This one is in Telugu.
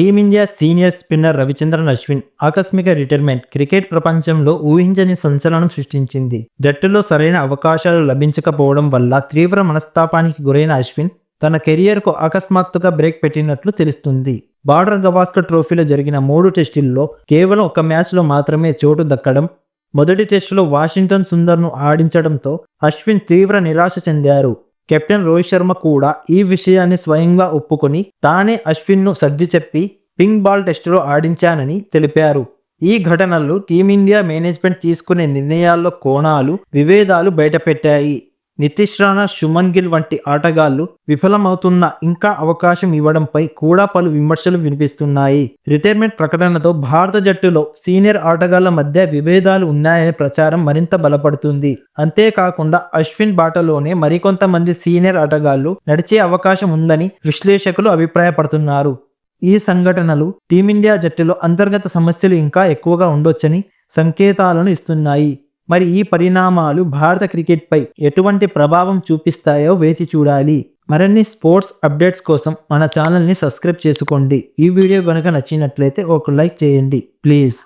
Team India senior spinner Ravichandran Ashwin ఆకస్మిక రిటైర్మెంట్ క్రికెట్ ప్రపంచంలో ఊహించని సంచలనం సృష్టించింది. జట్టులో సరైన అవకాశాలు లభించకపోవడం వల్ల తీవ్ర మనస్తాపానికి గురైన అశ్విన్ తన కెరియర్కు అకస్మాత్తుగా బ్రేక్ పెట్టినట్లు తెలుస్తుంది. బార్డర్ గవాస్కర్ ట్రోఫీలో జరిగిన మూడు టెస్టుల్లో కేవలం ఒక మ్యాచ్లో మాత్రమే చోటు దక్కడం మొదటి టెస్టులో వాషింగ్టన్ సుందర్ను ఆడించడంతో అశ్విన్ తీవ్ర నిరాశ చెందారు. కెప్టెన్ రోహిత్ శర్మ కూడా ఈ విషయాన్ని స్వయంగా ఒప్పుకొని తానే అశ్విన్ను సర్ది చెప్పి పింక్ బాల్ టెస్టులో ఆడించానని తెలిపారు. ఈ ఘటనలు టీమిండియా మేనేజ్మెంట్ తీసుకునే నిర్ణయాల్లో కోణాలు విభేదాలు బయటపెట్టాయి. నితీష్ రాణా సుమన్ గిల్ వంటి ఆటగాళ్ళు విఫలమవుతున్న ఇంకా అవకాశం ఇవ్వడంపై కూడా పలు విమర్శలు వినిపిస్తున్నాయి. రిటైర్మెంట్ ప్రకటనతో భారత జట్టులో సీనియర్ ఆటగాళ్ళ మధ్య విభేదాలు ఉన్నాయనే ప్రచారం మరింత బలపడుతుంది. అంతేకాకుండా అశ్విన్ బాటలోనే మరికొంతమంది సీనియర్ ఆటగాళ్ళు నడిచే అవకాశం ఉందని విశ్లేషకులు అభిప్రాయపడుతున్నారు. ఈ సంఘటనలు టీమిండియా జట్టులో అంతర్గత సమస్యలు ఇంకా ఎక్కువగా ఉండొచ్చని సంకేతాలను ఇస్తున్నాయి. మరి ఈ పరిణామాలు భారత క్రికెట్పై ఎటువంటి ప్రభావం చూపిస్తాయో వేచి చూడాలి. మరిన్ని స్పోర్ట్స్ అప్డేట్స్ కోసం మన ఛానల్ని సబ్స్క్రైబ్ చేసుకోండి. ఈ వీడియో కనుక నచ్చినట్లయితే ఒక లైక్ చేయండి. ప్లీజ్.